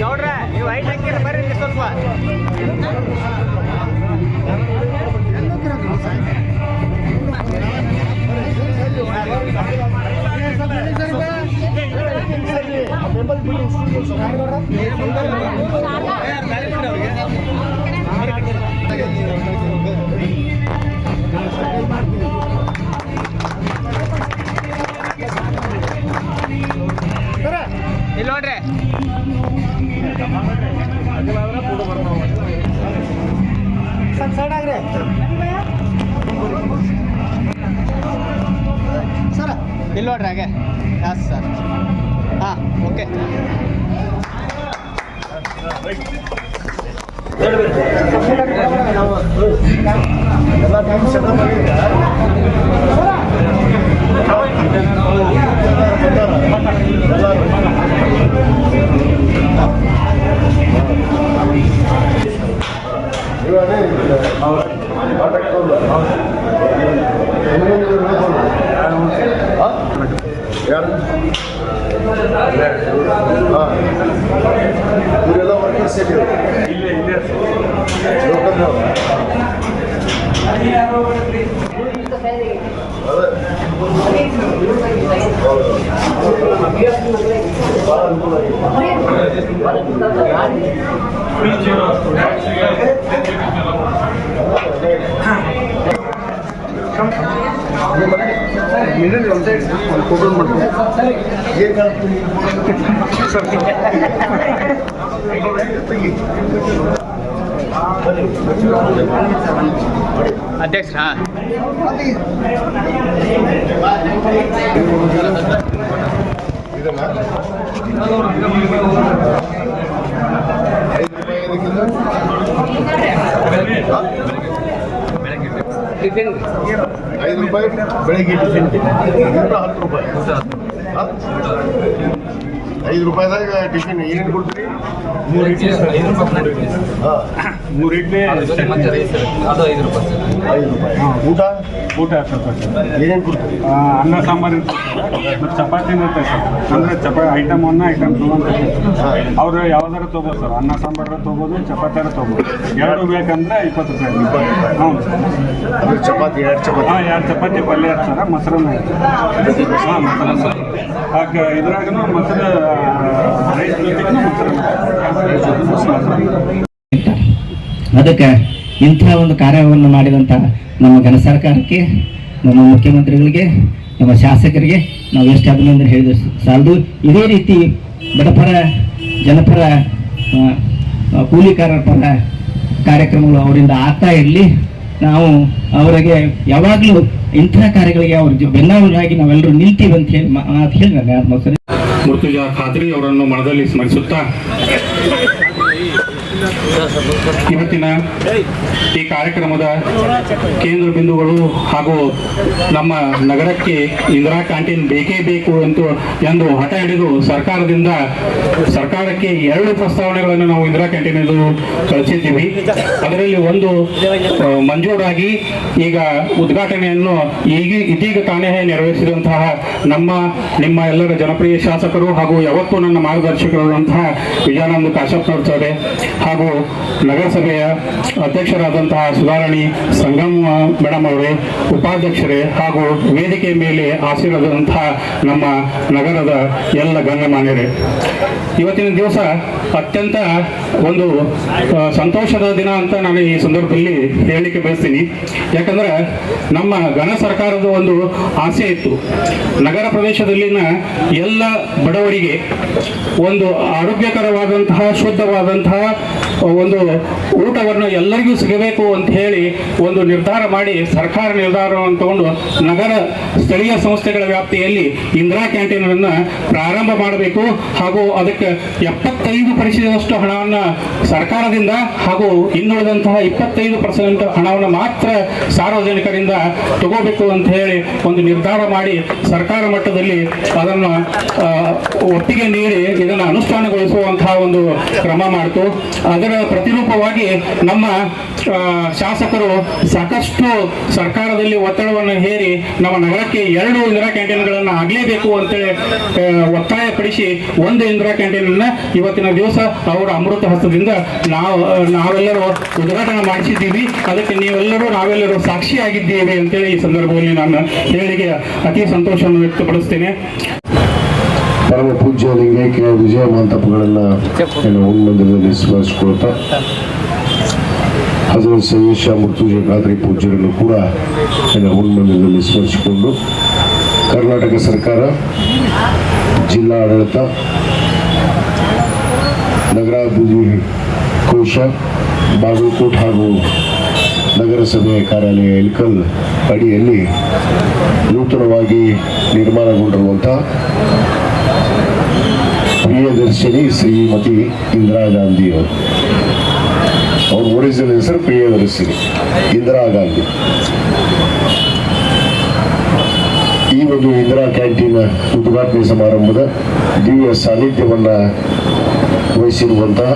ನೋಡ್ರ ನೀವು ಐಟ್ ಹಾಕಿರ ಬರ್ರಿ ಸ್ವಲ್ಪ. ಇಲ್ಲಿ ನೋಡ್ರಿ ಹಾಗೆ? ಎಸ್ ಸರ್ ಹಾಂ ಓಕೆ ಯಾರು ಇವರೆಲ್ಲ ವರ್ಕರ್ಸ್ ಇದ್ದೀವಿ ಲೋಕಲ್ ಭಾಳ ಅನುಕೂಲ ಆಗಿದೆ ಅಧ್ಯಕ್ಷರ ಐದು ಇದಕ್ಕಿಂತ ಐದು ರೂಪಾಯಿ ಬೆಳಗ್ಗೆ ಟಿಫಿನ್. ಊಟ ಹತ್ತು ರೂಪಾಯಿ? ಐದು ರೂಪಾಯಿದಾಗ ಟಿಫಿನ್ ಏನೇನು ಕೊಡ್ತೀರಿ? ಮೂರು ಇಡ್ಲಿ. ಐದು ರೂಪಾಯಿ ಮೂರು ಇಡ್ಲಿ ಅದು ಮೂರು ಇಡ್ಲಿ ಐದು ರೂಪಾಯಿ. ಊಟ? ಊಟ ಸ್ವಲ್ಪ ಸರ್ ಅನ್ನ ಸಾಂಬಾರು ಇರ್ತದೆ ಚಪಾತಿ ಮತ್ತು ಚಪಾತಿನೂ ಇರ್ತದೆ ಸರ್. ಅಂದರೆ ಚಪಾ ಐಟಮ್ ಒನ್ ಐಟಮ್ ಟೂ ಅಂತ ಅವರು ಯಾವ್ದಾರು ತೊಗೋಬೋದು ಸರ್. ಅನ್ನ ಸಾಂಬಾರು ತೊಗೋಬೋದು ಚಪಾತಿಯಾರು ತೊಗೋಬೋದು. ಎರಡು ಬೇಕಂದ್ರೆ ಇಪ್ಪತ್ತು ರೂಪಾಯಿ ಹ್ಞೂ ಸರ್. ಅಂದ್ರೆ ಚಪಾತಿ ಎರಡು ಚಪಾತಿ. ಹಾಂ ಎರಡು ಚಪಾತಿ ಪಲ್ಯ ಸರ. ಮೊಸರನ್ನ ಹಾಂ ಮೊಸರನ್ನ. ಸರ್ ಹಾಗೆ ಇದ್ರಾಗೂ ಮೊಸರು ರೈಸ್ ಜೊತೆಗೂ ಮೊಸರನ್ನ ಅದಕ್ಕೆ ಇಂಥ ಒಂದು ಕಾರ್ಯವನ್ನು ಮಾಡಿದಂಥ ನಮ್ಮ ಘನ ಸರ್ಕಾರಕ್ಕೆ, ನಮ್ಮ ಮುಖ್ಯಮಂತ್ರಿಗಳಿಗೆ, ನಮ್ಮ ಶಾಸಕರಿಗೆ ನಾವು ಎಷ್ಟು ಅಭಿನಂದನೆ ಹೇಳಿದ್ರು ಸಾಲದು. ಇದೇ ರೀತಿ ಬಡಪರ, ಜನಪರ ಕೂಲಿಕಾರರ ಪರ ಕಾರ್ಯಕ್ರಮಗಳು ಅವರಿಂದ ಆಗ್ತಾ ಇರಲಿ. ನಾವು ಅವರಿಗೆ ಯಾವಾಗಲೂ ಇಂಥ ಕಾರ್ಯಗಳಿಗೆ ಅವ್ರ ಬೆನ್ನಾಗಿ ನಾವೆಲ್ಲರೂ ನಿಲ್ತೀವಿ ಅಂತ ಹೇಳಿ ಮಾತು ಹೇಳಿ ನಾನು ಆತ್ಮಸರಿ ಮುರ್ತುಜಾ ಖಾದ್ರಿ ಅವರನ್ನು ಮನದಲ್ಲಿ ಸ್ಮರಿಸುತ್ತಾ ಇವತ್ತಿನ ಈ ಕಾರ್ಯಕ್ರಮದ ಕೇಂದ್ರ ಬಿಂದುಗಳು ಹಾಗೂ ನಮ್ಮ ನಗರಕ್ಕೆ ಇಂದಿರಾ ಕ್ಯಾಂಟೀನ್ ಬೇಕೇ ಬೇಕು ಅಂತ ಎಂದು ಹಠ ಹಿಡಿದು ಸರ್ಕಾರದಿಂದ ಸರ್ಕಾರಕ್ಕೆ ಎರಡು ಪ್ರಸ್ತಾವನೆಗಳನ್ನು ನಾವು ಇಂದಿರಾ ಕ್ಯಾಂಟೀನ್ ಎಂದು ಕಳಿಸಿದ್ದೀವಿ ಅದರಲ್ಲಿ ಒಂದು ಮಂಜೂರಾಗಿ ಈಗ ಉದ್ಘಾಟನೆಯನ್ನು ಈಗ ಇದೀಗ ತಾನೇ ನೆರವೇರಿಸಿದಂತಹ ನಮ್ಮ, ನಿಮ್ಮ ಎಲ್ಲರ ಜನಪ್ರಿಯ ಹಾಗೂ ಯಾವತ್ತೂ ನನ್ನ ಮಾರ್ಗದರ್ಶಕರಾದಂತಹ ವಿಜಯಾನಂದ ಕಾಶ್ಯಪ್ನವ್ರ ಸರ್ ಹಾಗೂ ನಗರಸಭೆಯ ಅಧ್ಯಕ್ಷರಾದಂತಹ ಸುಧಾರಣಿ ಸಂಗಮ ಮೇಡಮ್ ಅವರು, ಉಪಾಧ್ಯಕ್ಷರೇ ಹಾಗೂ ವೇದಿಕೆ ಮೇಲೆ ಆಸೀನರಾದಂತಹ ನಮ್ಮ ನಗರದ ಎಲ್ಲ ಗಣ್ಯಮಾನ್ಯರೇ. ಇವತ್ತಿನ ದಿವಸ ಅತ್ಯಂತ ಒಂದು ಸಂತೋಷದ ದಿನ ಅಂತ ನಾನು ಈ ಸಂದರ್ಭದಲ್ಲಿ ಹೇಳಲಿಕ್ಕೆ ಬಯಸ್ತೀನಿ. ಯಾಕಂದ್ರೆ ನಮ್ಮ ಘನ ಸರ್ಕಾರದ ಒಂದು ಆಸೆ ಇತ್ತು. ನಗರ ಪ್ರದೇಶದಲ್ಲಿನ ಎಲ್ಲ ಬಡವರಿಗೆ ಒಂದು ಆರೋಗ್ಯಕರವಾದಂತಹ, ಶುದ್ಧವಾದಂತಹ, ಒಂದು ಊಟವನ್ನು ಎಲ್ಲರಿಗೂ ಸಿಗಬೇಕು ಅಂತ ಹೇಳಿ ಒಂದು ನಿರ್ಧಾರ ಮಾಡಿ ಸರ್ಕಾರ ನಿರ್ಧಾರವನ್ನು ತಗೊಂಡು ನಗರ ಸ್ಥಳೀಯ ಸಂಸ್ಥೆಗಳ ವ್ಯಾಪ್ತಿಯಲ್ಲಿ ಇಂದಿರಾ ಕ್ಯಾಂಟೀನ್ ಅನ್ನ ಪ್ರಾರಂಭ ಮಾಡಬೇಕು ಹಾಗೂ ಅದಕ್ಕೆ ಎಪ್ಪತ್ತೈದು ಪರ್ಸೆಂಟಷ್ಟು ಹಣವನ್ನು ಸರ್ಕಾರದಿಂದ ಹಾಗೂ ಇನ್ನುಳಿದಂತಹ ಇಪ್ಪತ್ತೈದು ಪರ್ಸೆಂಟ್ ಹಣವನ್ನು ಮಾತ್ರ ಸಾರ್ವಜನಿಕರಿಂದ ತಗೋಬೇಕು ಅಂತ ಹೇಳಿ ಒಂದು ನಿರ್ಧಾರ ಮಾಡಿ ಸರ್ಕಾರ ಮಟ್ಟದಲ್ಲಿ ಅದನ್ನು ಒಪ್ಪಿಗೆ ನೀಡಿ ಇದನ್ನು ಅನುಷ್ಠಾನಗೊಳಿಸುವಂತಹ ಒಂದು ಕ್ರಮ ಮಾಡಿತು. ಅದರ ಪ್ರತಿರೂಪವಾಗಿ ನಮ್ಮ ಶಾಸಕರು ಸಾಕಷ್ಟು ಸರ್ಕಾರದಲ್ಲಿ ಒತ್ತಡವನ್ನು ಹೇರಿ ನಮ್ಮ ನಗರಕ್ಕೆ ಎರಡು ಇಂದಿರಾ ಕ್ಯಾಂಟೀನ್ಗಳನ್ನು ಆಗಲೇಬೇಕು ಅಂತೇಳಿ ಆ, ಒತ್ತಾಯ ಪಡಿಸಿ ಒಂದು ಇಂದಿರಾ ಕ್ಯಾಂಟೀನ್ ಅನ್ನ ಇವತ್ತಿನ ದಿವಸ ಅವರ ಅಮೃತ ಹಸ್ತದಿಂದ ನಾವು ನಾವೆಲ್ಲರೂ ಉದ್ಘಾಟನೆ ಮಾಡಿಸಿದ್ದೀವಿ. ಅದಕ್ಕೆ ನೀವೆಲ್ಲರೂ ನಾವೆಲ್ಲರೂ ಸಾಕ್ಷಿಯಾಗಿದ್ದೇವೆ ಅಂತೇಳಿ ಈ ಸಂದರ್ಭದಲ್ಲಿ ನಾನು ಹೇಳಿಗೆ ಅತಿ ಸಂತೋಷವನ್ನು ವ್ಯಕ್ತಪಡಿಸ್ತೇನೆ. ಪರಮ ಪೂಜ್ಯ ಲಿಂಗೈಕ್ಯ ವಿಜಯ ಮಂಟಪಗಳೆಲ್ಲ ಏನು ಉನ್ಮಂದಿರದಲ್ಲಿ ಸ್ಮರಿಸಿಕೊಳ್ತಾ ಹಜರತ್ ಸಯ್ಯದ್ ಶಾ ಮುರ್ತುಜೆ ಖಾದ್ರಿ ಪೂಜ್ಯರನ್ನು ಕೂಡ ಏನು ಉನ್ಮಂದಿರದಲ್ಲಿ ಸ್ಮರಿಸಿಕೊಂಡು ಕರ್ನಾಟಕ ಸರ್ಕಾರ ಜಿಲ್ಲಾ ಆಡಳಿತ ನಗರಾಭಿವೃದ್ಧಿ ಕೋಶ ಬಾಗಲಕೋಟ್ ಹಾಗೂ ನಗರಸಭೆ ಕಾರ್ಯಾಲಯ ಇಲ್ಕಲ್ ಅಡಿಯಲ್ಲಿ ನೂತನವಾಗಿ ನಿರ್ಮಾಣಗೊಂಡಿರುವಂಥ ಪ್ರಿಯದರ್ಶಿನಿ ಶ್ರೀಮತಿ ಇಂದಿರಾ ಗಾಂಧಿಯವರು ಅವ್ರ ಒರಿಜಿನಲ್ ಹೆಸರು ಪ್ರಿಯದರ್ಶಿನಿ ಇಂದಿರಾ ಗಾಂಧಿ ಈ ಒಂದು ಇಂದಿರಾ ಕ್ಯಾಂಟೀನ್ ಉದ್ಘಾಟನೆ ಸಮಾರಂಭದ ದಿವ್ಯ ಸಾನ್ನಿಧ್ಯವನ್ನ ವಹಿಸಿರುವಂತಹ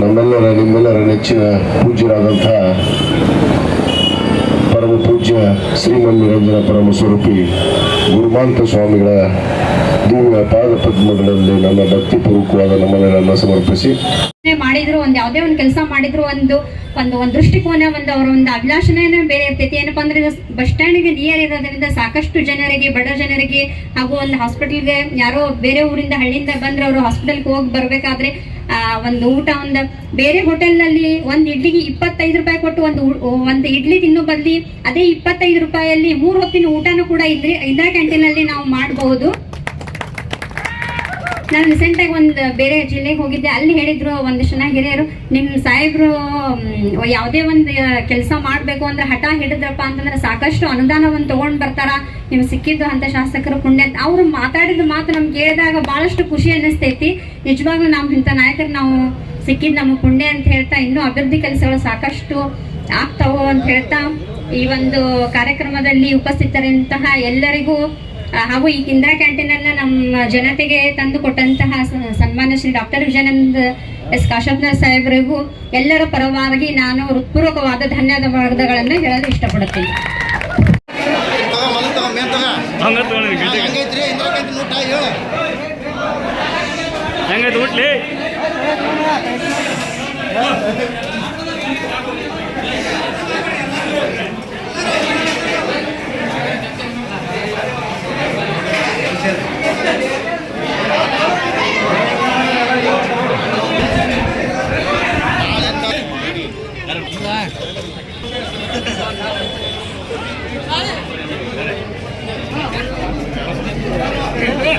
ನಮ್ಮೆಲ್ಲರ, ನಿಮ್ಮೆಲ್ಲರ ನೆಚ್ಚಿನ ಪೂಜ್ಯರಾದಂತಹ ಪರಮ ಪೂಜ್ಯ ಶ್ರೀಮನ್ ನಿರಂಜನ ಪರಮ ಸ್ವರೂಪಿ ಗುರುಮಾಂತ ಸ್ವಾಮಿಗಳ ದಿವ್ಯ ಪಾದ ಪದ್ಮಗಳಲ್ಲಿ ನನ್ನ ಭಕ್ತಿಪೂರ್ವಕವಾದ ನಮನಗಳನ್ನು ಸಮರ್ಪಿಸಿ. ಮಾಡಿದ್ರು ಒಂದ್ ಯಾವ್ದೇ ಒಂದು ಕೆಲಸ ಮಾಡಿದ್ರು ಒಂದು ಒಂದು ಒಂದು ದೃಷ್ಟಿಕೋನ ಒಂದು ಅವರ ಒಂದು ಅಭಿಲಾಷಣೆನೇ ಬೇರೆ ಇರ್ತೈತಿ. ಏನಪ್ಪಾ ಅಂದ್ರೆ ಬಸ್ ಬಸ್ ಸ್ಟ್ಯಾಂಡ್ಗೆ ನಿಯರ್ ಇರೋದ್ರಿಂದ ಸಾಕಷ್ಟು ಜನರಿಗೆ ಬಡ ಜನರಿಗೆ ಹಾಗೂ ಒಂದು ಹಾಸ್ಪಿಟಲ್ಗೆ ಯಾರೋ ಬೇರೆ ಊರಿಂದ ಹಳ್ಳಿಯಿಂದ ಬಂದ್ರೆ ಅವರು ಹಾಸ್ಪಿಟಲ್ಗೆ ಹೋಗಿ ಬರ್ಬೇಕಾದ್ರೆ ಆ, ಒಂದು ಊಟ ಒಂದು ಬೇರೆ ಹೋಟೆಲ್ನಲ್ಲಿ ಒಂದು ಇಡ್ಲಿಗೆ ಇಪ್ಪತ್ತೈದು ರೂಪಾಯಿ ಕೊಟ್ಟು ಒಂದು ಒಂದು ಇಡ್ಲಿ ತಿನ್ನೋ ಬದಲಿ ಅದೇ ಇಪ್ಪತ್ತೈದು ರೂಪಾಯಲ್ಲಿ ಮೂರು ಹೊತ್ತಿನ ಊಟನೂ ಕೂಡ ಇದ್ರೆ ಇಂದಿರಾ ಕ್ಯಾಂಟೀನಲ್ಲಿ ನಾವು ಮಾಡಬಹುದು ನಾನು ರೀಸೆಂಟ್ ಆಗಿ ಒಂದು ಬೇರೆ ಜಿಲ್ಲೆಗೆ ಹೋಗಿದ್ದೆ. ಅಲ್ಲಿ ಹೇಳಿದ್ರು ಒಂದಿಷ್ಟು ಜನ ಹಿರಿಯರು ನಿಮ್ಮ ಸಾಹೇಬ್ರು ಯಾವುದೇ ಒಂದು ಕೆಲಸ ಮಾಡಬೇಕು ಅಂದ್ರೆ ಹಠ ಹಿಡಿದ್ರಪ್ಪ ಅಂತಂದ್ರೆ ಸಾಕಷ್ಟು ಅನುದಾನವನ್ನು ತಗೊಂಡ್ ಬರ್ತಾರ. ನಿಮ್ಗೆ ಸಿಕ್ಕಿದ್ದು ಅಂತ ಶಾಸಕರು ಪುಣ್ಯ. ಅವ್ರು ಮಾತಾಡಿದ ಮಾತು ನಮ್ಗೆ ಕೇಳಿದಾಗ ಬಹಳಷ್ಟು ಖುಷಿ ಅನ್ನಿಸ್ತೈತಿ. ನಿಜವಾಗ್ಲೂ ನಾವು ಇಂಥ ನಾಯಕರು ನಾವು ಸಿಕ್ಕಿದ್ದು ನಮ್ಮ ಪುಣ್ಯ ಅಂತ ಹೇಳ್ತಾ ಇನ್ನೂ ಅಭಿವೃದ್ಧಿ ಕೆಲಸಗಳು ಸಾಕಷ್ಟು ಆಗ್ತಾವೋ ಅಂತ ಹೇಳ್ತಾ ಈ ಒಂದು ಕಾರ್ಯಕ್ರಮದಲ್ಲಿ ಉಪಸ್ಥಿತರಂತಹ ಎಲ್ಲರಿಗೂ ಹಾಗೂ ಈ ಇಂದಿರಾ ಕ್ಯಾಂಟೀನ್ ಅನ್ನ ನಮ್ಮ ಜನತೆಗೆ ತಂದು ಕೊಟ್ಟಂತಹ ಸನ್ಮಾನ ಸನ್ಮಾನ್ಯ ಶ್ರೀ ಡಾಕ್ಟರ್ ವಿಜಯಾನಂದ್ ಎಸ್ ಕಾಶಪ್ಪನರ್ ಸಾಹೇಬರಿಗೂ ಎಲ್ಲರ ಪರವಾಗಿ ನಾನು ಹೃತ್ಪೂರ್ವಕವಾದ ಧನ್ಯವಾದಗಳನ್ನು ಹೇಳಲು ಇಷ್ಟಪಡುತ್ತೇನೆ. ಹೆಂಗೈತೆ